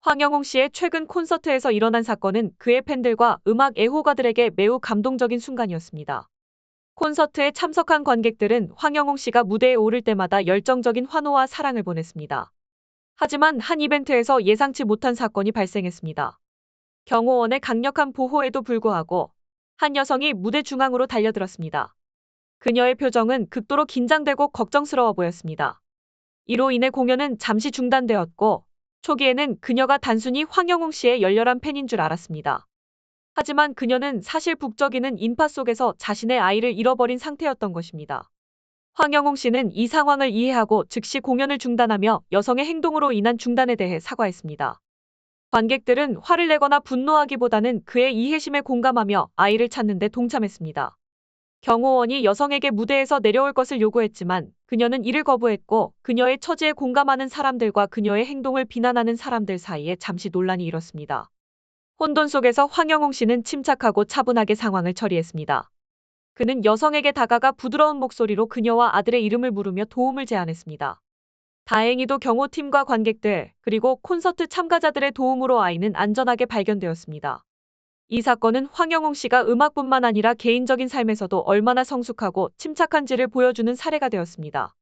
황영웅 씨의 최근 콘서트에서 일어난 사건은 그의 팬들과 음악 애호가들에게 매우 감동적인 순간이었습니다. 콘서트에 참석한 관객들은 황영웅 씨가 무대에 오를 때마다 열정적인 환호와 사랑을 보냈습니다. 하지만 한 이벤트에서 예상치 못한 사건이 발생했습니다. 경호원의 강력한 보호에도 불구하고 한 여성이 무대 중앙으로 달려들었습니다. 그녀의 표정은 극도로 긴장되고 걱정스러워 보였습니다. 이로 인해 공연은 잠시 중단되었고 초기에는 그녀가 단순히 황영웅 씨의 열렬한 팬인 줄 알았습니다. 하지만 그녀는 사실 북적이는 인파 속에서 자신의 아이를 잃어버린 상태였던 것입니다. 황영웅 씨는 이 상황을 이해하고 즉시 공연을 중단하며 여성의 행동으로 인한 중단에 대해 사과했습니다. 관객들은 화를 내거나 분노하기보다는 그의 이해심에 공감하며 아이를 찾는 데 동참했습니다. 경호원이 여성에게 무대에서 내려올 것을 요구했지만 그녀는 이를 거부했고 그녀의 처지에 공감하는 사람들과 그녀의 행동을 비난하는 사람들 사이에 잠시 논란이 일었습니다. 혼돈 속에서 황영웅 씨는 침착하고 차분하게 상황을 처리했습니다. 그는 여성에게 다가가 부드러운 목소리로 그녀와 아들의 이름을 부르며 도움을 제안했습니다. 다행히도 경호팀과 관객들, 그리고 콘서트 참가자들의 도움으로 아이는 안전하게 발견되었습니다. 이 사건은 황영웅 씨가 음악뿐만 아니라 개인적인 삶에서도 얼마나 성숙하고 침착한지를 보여주는 사례가 되었습니다.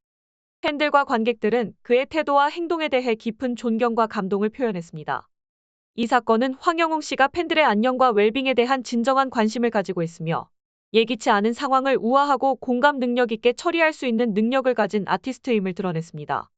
팬들과 관객들은 그의 태도와 행동에 대해 깊은 존경과 감동을 표현했습니다. 이 사건은 황영웅 씨가 팬들의 안녕과 웰빙에 대한 진정한 관심을 가지고 있으며 예기치 않은 상황을 우아하고 공감 능력 있게 처리할 수 있는 능력을 가진 아티스트임을 드러냈습니다.